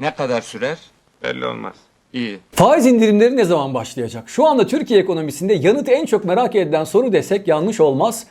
Ne kadar sürer? Belli olmaz. İyi. Faiz indirimleri ne zaman başlayacak? Şu anda Türkiye ekonomisinde yanıtı en çok merak edilen soru desek yanlış olmaz.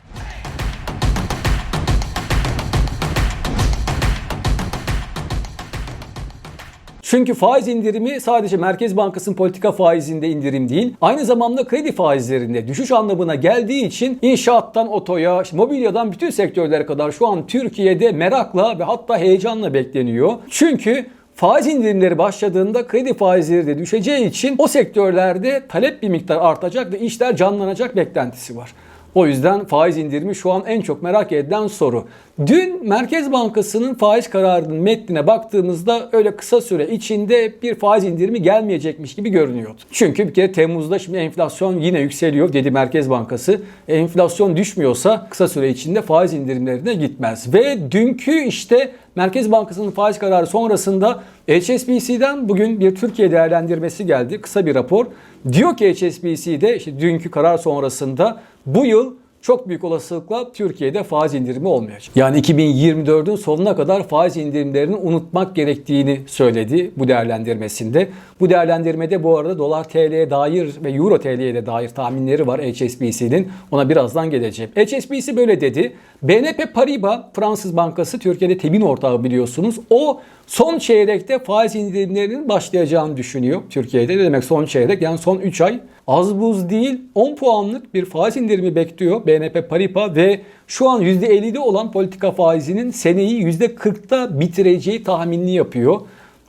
Çünkü faiz indirimi sadece Merkez Bankası'nın politika faizinde indirim değil, aynı zamanda kredi faizlerinde düşüş anlamına geldiği için inşaattan otoya, mobilyadan bütün sektörlere kadar şu an Türkiye'de merakla ve hatta heyecanla bekleniyor. Çünkü Faiz indirimleri başladığında kredi faizleri de düşeceği için o sektörlerde talep bir miktar artacak ve işler canlanacak beklentisi var. O yüzden faiz indirimi şu an en çok merak edilen soru. Dün Merkez Bankası'nın faiz kararının metnine baktığımızda öyle kısa süre içinde bir faiz indirimi gelmeyecekmiş gibi görünüyordu. Çünkü bir kere Temmuz'da şimdi enflasyon yine yükseliyor dedi Merkez Bankası. E, Enflasyon düşmüyorsa kısa süre içinde faiz indirimlerine gitmez. Ve dünkü işte Merkez Bankası'nın faiz kararı sonrasında HSBC'den bugün bir Türkiye değerlendirmesi geldi. Kısa bir rapor. Diyor ki HSBC'de işte dünkü karar sonrasında bu yıl çok büyük olasılıkla Türkiye'de faiz indirimi olmayacak. Yani 2024'ün sonuna kadar faiz indirimlerini unutmak gerektiğini söyledi bu değerlendirmesinde. Bu değerlendirmede bu arada dolar TL'ye dair ve euro TL'ye de dair tahminleri var HSBC'nin. Ona birazdan geleceğim. HSBC böyle dedi. BNP Paribas Fransız Bankası Türkiye'de tebin ortağı biliyorsunuz. O son çeyrekte faiz indirimlerinin başlayacağını düşünüyor Türkiye'de. Ne demek son çeyrek? Yani son 3 ay az buz değil 10 puanlık bir faiz indirimi bekliyor BNP Paribas ve şu an %50'de olan politika faizinin seneyi %40'ta bitireceği tahminini yapıyor.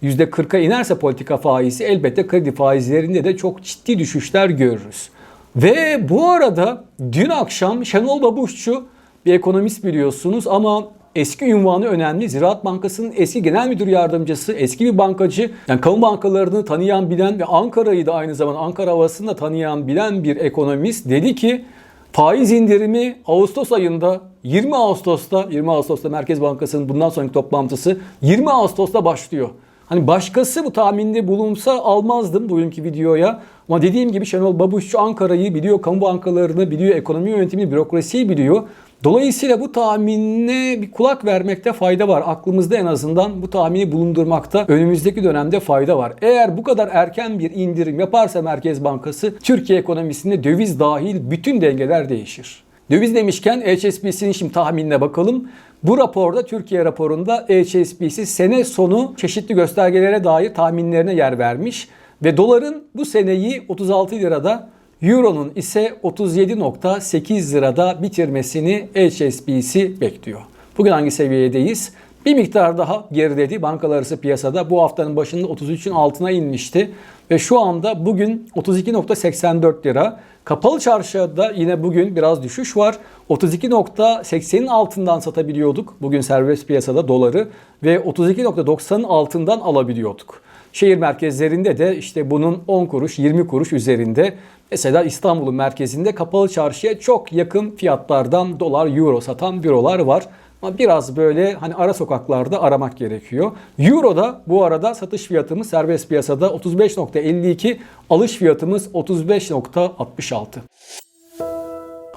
%40'a inerse politika faizi elbette kredi faizlerinde de çok ciddi düşüşler görürüz. Ve bu arada dün akşam Şenol Babuşçu bir ekonomist biliyorsunuz ama eski ünvanı önemli. Ziraat Bankası'nın eski genel müdür yardımcısı, eski bir bankacı. Yani kamu bankalarını tanıyan, bilen ve Ankara'yı da aynı zamanda Ankara havasını da tanıyan, bilen bir ekonomist dedi ki faiz indirimi Ağustos ayında 20 Ağustos'ta 20 Ağustos'ta Merkez Bankası'nın bundan sonraki toplantısı 20 Ağustos'ta başlıyor. Hani başkası bu tahminde bulunsa almazdım bugünkü videoya. Ama dediğim gibi Şenol Babuşçu Ankara'yı biliyor, kamu bankalarını biliyor, ekonomi yönetimini, bürokrasiyi biliyor. Dolayısıyla bu tahminine bir kulak vermekte fayda var. Aklımızda en azından bu tahmini bulundurmakta önümüzdeki dönemde fayda var. Eğer bu kadar erken bir indirim yaparsa Merkez Bankası Türkiye ekonomisinde döviz dahil bütün dengeler değişir. Döviz demişken HSBC'nin şimdi tahminine bakalım. Bu raporda Türkiye raporunda HSBC sene sonu çeşitli göstergelere dair tahminlerine yer vermiş ve doların bu seneyi 36 lirada Euro'nun ise 37.8 lirada bitirmesini HSBC bekliyor. Bugün hangi seviyedeyiz? Bir miktar daha geriledi bankalar arası piyasada. Bu haftanın başında 33'ün altına inmişti. Ve şu anda bugün 32.84 lira. Kapalı çarşıda yine bugün biraz düşüş var. 32.80'in altından satabiliyorduk bugün serbest piyasada doları ve 32.90'ın altından alabiliyorduk. Şehir merkezlerinde de işte bunun 10 kuruş 20 kuruş üzerinde mesela İstanbul'un merkezinde kapalı çarşıya çok yakın fiyatlardan dolar euro satan bürolar var. Ama biraz böyle hani ara sokaklarda aramak gerekiyor. Euro'da bu arada satış fiyatımız serbest piyasada 35.52, alış fiyatımız 35.66.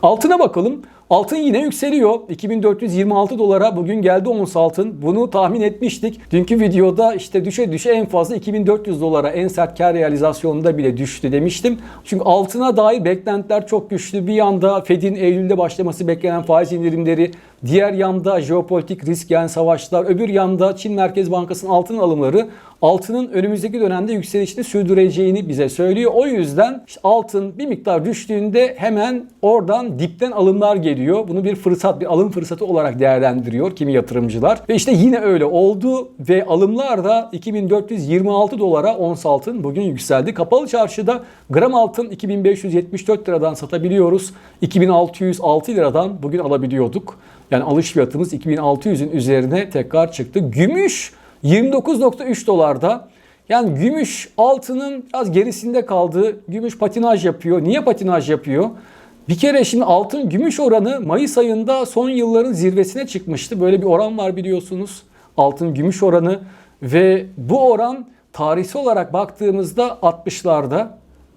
Altına bakalım. Altın yine yükseliyor. 2426 dolara bugün geldi ons altın. Bunu tahmin etmiştik. Dünkü videoda işte düşe düşe en fazla 2400 dolara en sert kar realizasyonunda bile düştü demiştim. Çünkü altına dair beklentiler çok güçlü. Bir yanda Fed'in Eylül'de başlaması beklenen faiz indirimleri, diğer yanda jeopolitik risk yani savaşlar, öbür yanda Çin Merkez Bankası'nın altın alımları altının önümüzdeki dönemde yükselişini sürdüreceğini bize söylüyor. O yüzden işte altın bir miktar düştüğünde hemen oradan dipten alımlar geliyor. Bunu bir fırsat, bir alım fırsatı olarak değerlendiriyor kimi yatırımcılar. Ve işte yine öyle oldu ve alımlar da 2426 dolara ons altın bugün yükseldi. Kapalı çarşıda gram altın 2574 liradan satabiliyoruz. 2606 liradan bugün alabiliyorduk. Yani alış fiyatımız 2600'ün üzerine tekrar çıktı. Gümüş 29.3 dolarda. Yani gümüş altının az gerisinde kaldı. Gümüş patinaj yapıyor. Niye patinaj yapıyor? Bir kere şimdi altın gümüş oranı Mayıs ayında son yılların zirvesine çıkmıştı. Böyle bir oran var biliyorsunuz. Altın gümüş oranı ve bu oran tarihsel olarak baktığımızda 60'larda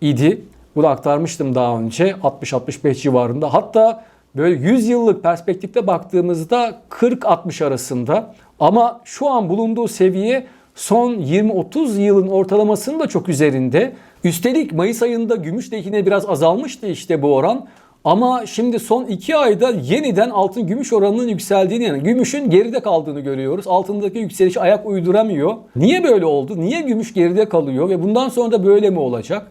idi. Bunu aktarmıştım daha önce 60-65 civarında. Hatta böyle 100 yıllık perspektifte baktığımızda 40-60 arasında. Ama şu an bulunduğu seviye son 20-30 yılın ortalamasının da çok üzerinde. Üstelik Mayıs ayında gümüş lehine biraz azalmıştı işte bu oran. Ama şimdi son 2 ayda yeniden altın gümüş oranının yükseldiğini yani gümüşün geride kaldığını görüyoruz. Altındaki yükseliş ayak uyduramıyor. Niye böyle oldu? Niye gümüş geride kalıyor ve bundan sonra da böyle mi olacak?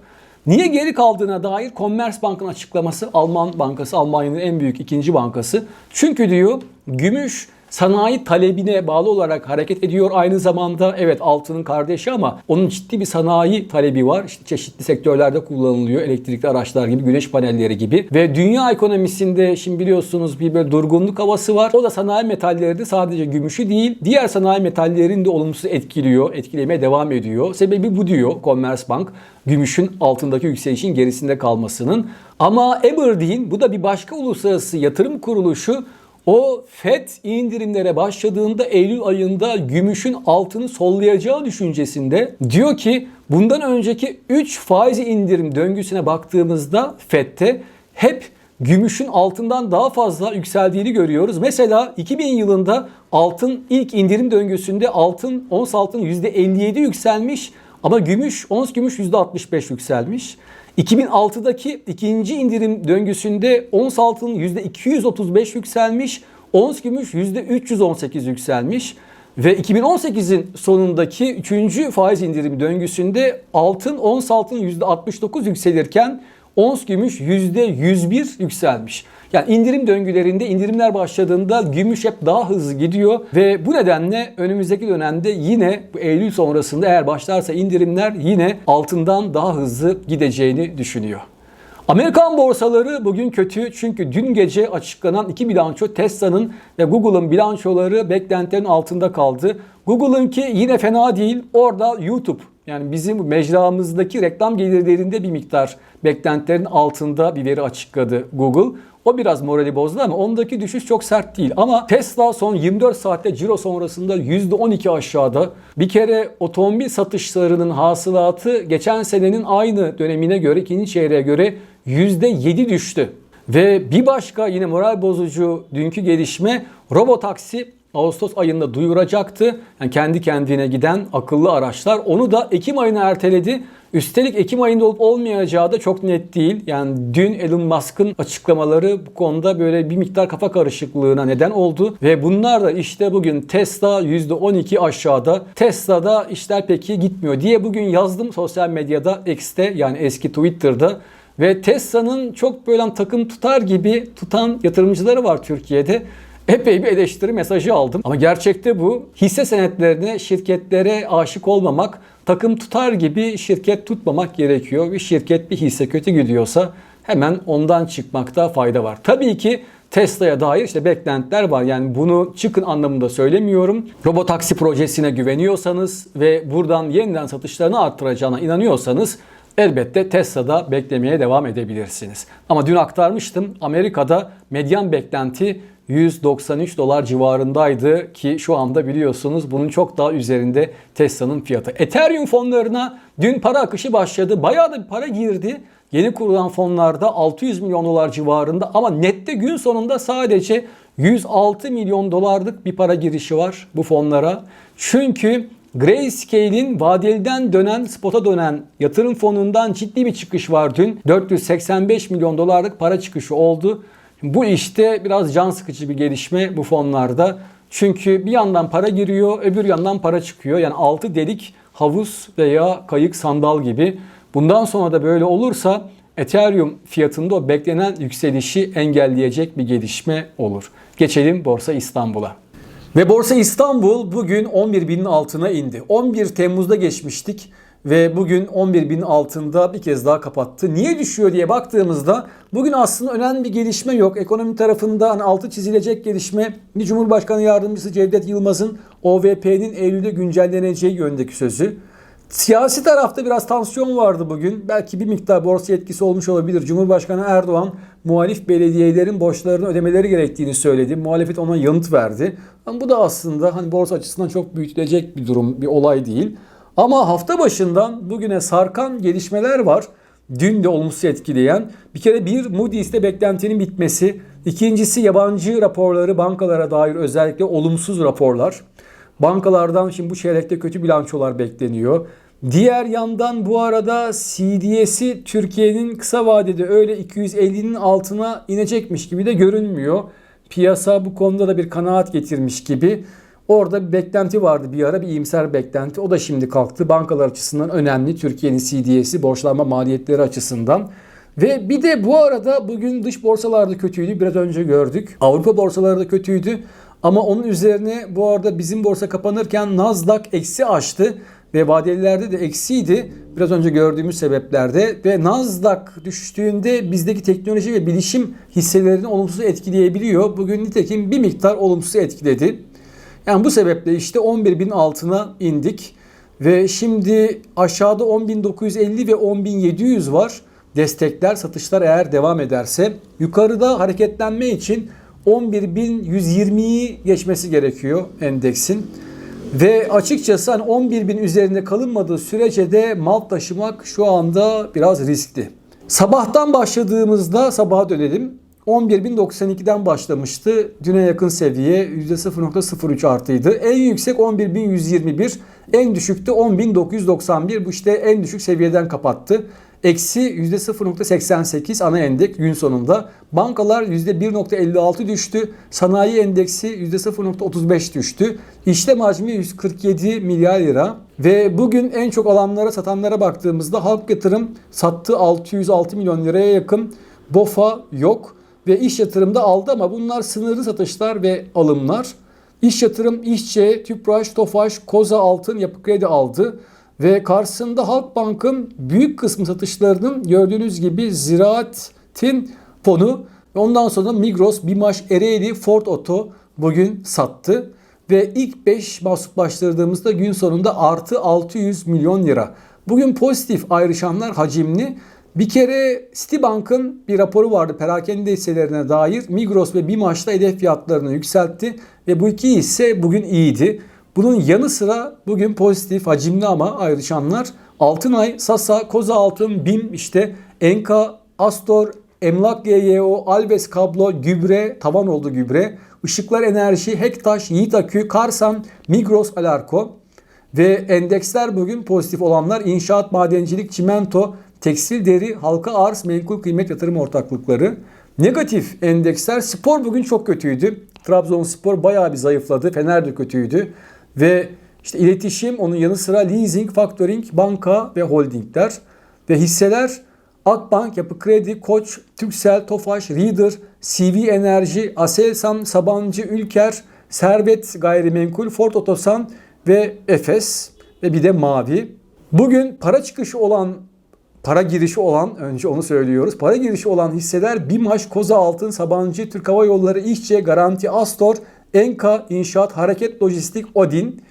Niye geri kaldığına dair Commerzbank'ın açıklaması Alman bankası, Almanya'nın en büyük ikinci bankası. Çünkü diyor gümüş sanayi talebine bağlı olarak hareket ediyor. Aynı zamanda evet altının kardeşi ama onun ciddi bir sanayi talebi var. İşte çeşitli sektörlerde kullanılıyor. Elektrikli araçlar gibi, güneş panelleri gibi. Ve dünya ekonomisinde şimdi biliyorsunuz bir böyle durgunluk havası var. O da sanayi metalleri de sadece gümüşü değil, diğer sanayi metallerini de olumsuz etkiliyor, etkilemeye devam ediyor. Sebebi bu diyor Commerzbank. Gümüşün altındaki yükselişin gerisinde kalmasının. Ama Aberdeen bu da bir başka uluslararası yatırım kuruluşu o FED indirimlere başladığında Eylül ayında gümüşün altını sollayacağı düşüncesinde diyor ki bundan önceki 3 faiz indirim döngüsüne baktığımızda FED'te hep gümüşün altından daha fazla yükseldiğini görüyoruz. Mesela 2000 yılında altın ilk indirim döngüsünde altın ons altın %57 yükselmiş ama gümüş ons gümüş %65 yükselmiş. 2006'daki ikinci indirim döngüsünde ons altın %235 yükselmiş, ons gümüş %318 yükselmiş ve 2018'in sonundaki 3. faiz indirim döngüsünde altın ons altın %69 yükselirken ons gümüş %101 yükselmiş. Yani indirim döngülerinde indirimler başladığında gümüş hep daha hızlı gidiyor ve bu nedenle önümüzdeki dönemde yine bu Eylül sonrasında eğer başlarsa indirimler yine altından daha hızlı gideceğini düşünüyor. Amerikan borsaları bugün kötü çünkü dün gece açıklanan iki bilanço Tesla'nın ve Google'ın bilançoları beklentilerin altında kaldı. Google'ınki yine fena değil. Orada YouTube yani bizim mecramızdaki reklam gelirlerinde bir miktar beklentilerin altında bir veri açıkladı Google. O biraz morali bozdu ama ondaki düşüş çok sert değil. Ama Tesla son 24 saatte ciro sonrasında %12 aşağıda. Bir kere otomobil satışlarının hasılatı geçen senenin aynı dönemine göre, ikinci çeyreğe göre %7 düştü. Ve bir başka yine moral bozucu dünkü gelişme robotaksi Ağustos ayında duyuracaktı. Yani kendi kendine giden akıllı araçlar. Onu da Ekim ayına erteledi. Üstelik Ekim ayında olup olmayacağı da çok net değil. Yani dün Elon Musk'ın açıklamaları bu konuda böyle bir miktar kafa karışıklığına neden oldu. Ve bunlar da işte bugün Tesla %12 aşağıda. Tesla'da işler peki gitmiyor diye bugün yazdım sosyal medyada X'te yani eski Twitter'da. Ve Tesla'nın çok böyle takım tutar gibi tutan yatırımcıları var Türkiye'de epey bir eleştiri mesajı aldım. Ama gerçekte bu. Hisse senetlerine, şirketlere aşık olmamak, takım tutar gibi şirket tutmamak gerekiyor. Bir şirket bir hisse kötü gidiyorsa hemen ondan çıkmakta fayda var. Tabii ki Tesla'ya dair işte beklentiler var. Yani bunu çıkın anlamında söylemiyorum. Robotaksi projesine güveniyorsanız ve buradan yeniden satışlarını arttıracağına inanıyorsanız elbette Tesla'da beklemeye devam edebilirsiniz. Ama dün aktarmıştım Amerika'da medyan beklenti 193 dolar civarındaydı ki şu anda biliyorsunuz bunun çok daha üzerinde Tesla'nın fiyatı. Ethereum fonlarına dün para akışı başladı. Bayağı da bir para girdi. Yeni kurulan fonlarda 600 milyon dolar civarında ama nette gün sonunda sadece 106 milyon dolarlık bir para girişi var bu fonlara. Çünkü Grayscale'in vadeliden dönen, spota dönen yatırım fonundan ciddi bir çıkış var dün. 485 milyon dolarlık para çıkışı oldu. Bu işte biraz can sıkıcı bir gelişme bu fonlarda. Çünkü bir yandan para giriyor, öbür yandan para çıkıyor. Yani altı delik havuz veya kayık sandal gibi. Bundan sonra da böyle olursa Ethereum fiyatında o beklenen yükselişi engelleyecek bir gelişme olur. Geçelim Borsa İstanbul'a. Ve Borsa İstanbul bugün 11.000'in altına indi. 11 Temmuz'da geçmiştik ve bugün 11 bin altında bir kez daha kapattı. Niye düşüyor diye baktığımızda bugün aslında önemli bir gelişme yok. Ekonomi tarafında hani altı çizilecek gelişme Cumhurbaşkanı Yardımcısı Cevdet Yılmaz'ın OVP'nin Eylül'de güncelleneceği yönündeki sözü. Siyasi tarafta biraz tansiyon vardı bugün. Belki bir miktar borsa etkisi olmuş olabilir. Cumhurbaşkanı Erdoğan muhalif belediyelerin borçlarını ödemeleri gerektiğini söyledi. Muhalefet ona yanıt verdi. Ama bu da aslında hani borsa açısından çok büyütülecek bir durum, bir olay değil. Ama hafta başından bugüne sarkan gelişmeler var. Dün de olumsuz etkileyen. Bir kere bir Moody's'te beklentinin bitmesi. İkincisi yabancı raporları bankalara dair özellikle olumsuz raporlar. Bankalardan şimdi bu çeyrekte kötü bilançolar bekleniyor. Diğer yandan bu arada CDS'i Türkiye'nin kısa vadede öyle 250'nin altına inecekmiş gibi de görünmüyor. Piyasa bu konuda da bir kanaat getirmiş gibi. Orada bir beklenti vardı bir ara bir iyimser beklenti. O da şimdi kalktı. Bankalar açısından önemli. Türkiye'nin CDS'i borçlanma maliyetleri açısından. Ve bir de bu arada bugün dış borsalarda kötüydü. Biraz önce gördük. Avrupa borsaları da kötüydü. Ama onun üzerine bu arada bizim borsa kapanırken Nasdaq eksi açtı. Ve vadelilerde de eksiydi. Biraz önce gördüğümüz sebeplerde. Ve Nasdaq düştüğünde bizdeki teknoloji ve bilişim hisselerini olumsuz etkileyebiliyor. Bugün nitekim bir miktar olumsuz etkiledi. Yani bu sebeple işte 11.000 altına indik. Ve şimdi aşağıda 10.950 ve 10.700 var. Destekler, satışlar eğer devam ederse. Yukarıda hareketlenme için 11.120'yi geçmesi gerekiyor endeksin. Ve açıkçası hani 11.000 üzerinde kalınmadığı sürece de mal taşımak şu anda biraz riskli. Sabahtan başladığımızda sabaha dönelim. 11.092'den başlamıştı. Düne yakın seviye %0.03 artıydı. En yüksek 11.121, en düşükte 10.991. Bu işte en düşük seviyeden kapattı. Eksi %0.88 ana endek gün sonunda. Bankalar %1.56 düştü. Sanayi endeksi %0.35 düştü. İşlem hacmi 147 milyar lira. Ve bugün en çok alanlara satanlara baktığımızda halk yatırım sattı 606 milyon liraya yakın. BOFA yok ve iş yatırımda aldı ama bunlar sınırlı satışlar ve alımlar. İş yatırım İşçe, Tüpraş, Tofaş, Koza Altın, Yapı Kredi aldı. Ve karşısında Halkbank'ın büyük kısmı satışlarının gördüğünüz gibi Ziraat'in fonu ondan sonra Migros, Bimaş, Ereğli, Ford Oto bugün sattı. Ve ilk 5 mahsuplaştırdığımızda gün sonunda artı 600 milyon lira. Bugün pozitif ayrışanlar hacimli. Bir kere Citibank'ın bir raporu vardı perakende hisselerine dair. Migros ve Bimaş'ta hedef fiyatlarını yükseltti ve bu iki hisse bugün iyiydi. Bunun yanı sıra bugün pozitif hacimli ama ayrışanlar Altınay, Sasa, Koza Altın, BİM işte Enka, Astor, Emlak GYO, Alves Kablo, Gübre, tavan oldu gübre, Işıklar Enerji, Hektaş, Yiğit Akü, Karsan, Migros, Alarko ve endeksler bugün pozitif olanlar inşaat, madencilik, çimento, tekstil deri, halka arz, menkul kıymet yatırım ortaklıkları. Negatif endeksler spor bugün çok kötüydü. Trabzonspor bayağı bir zayıfladı. Fener de kötüydü. Ve işte iletişim onun yanı sıra leasing, factoring, banka ve holdingler ve hisseler Akbank, Yapı Kredi, Koç, Türksel, Tofaş, Reader, CV Enerji, Aselsan, Sabancı, Ülker, Servet Gayrimenkul, Ford Otosan ve Efes ve bir de Mavi. Bugün para çıkışı olan para girişi olan önce onu söylüyoruz. Para girişi olan hisseler BİMAŞ, Koza Altın, Sabancı, Türk Hava Yolları, İşçe, Garanti, Astor, Enka, İnşaat, Hareket Lojistik, Odin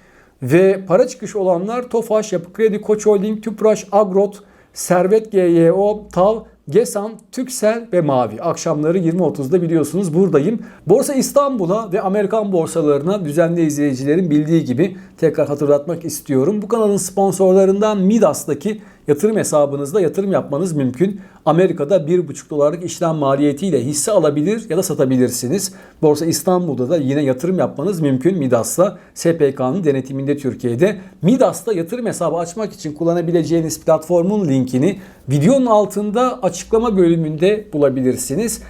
ve para çıkışı olanlar Tofaş, Yapı Kredi, Koç Holding, Tüpraş, Agrot, Servet GYO, TAV, Gesan, Türksel ve Mavi. Akşamları 20.30'da biliyorsunuz buradayım. Borsa İstanbul'a ve Amerikan borsalarına düzenli izleyicilerin bildiği gibi tekrar hatırlatmak istiyorum. Bu kanalın sponsorlarından Midas'taki yatırım hesabınızda yatırım yapmanız mümkün. Amerika'da 1,5 dolarlık işlem maliyetiyle hisse alabilir ya da satabilirsiniz. Borsa İstanbul'da da yine yatırım yapmanız mümkün Midas'la. SPK'nın denetiminde Türkiye'de. Midas'ta yatırım hesabı açmak için kullanabileceğiniz platformun linkini videonun altında açıklama bölümünde bulabilirsiniz.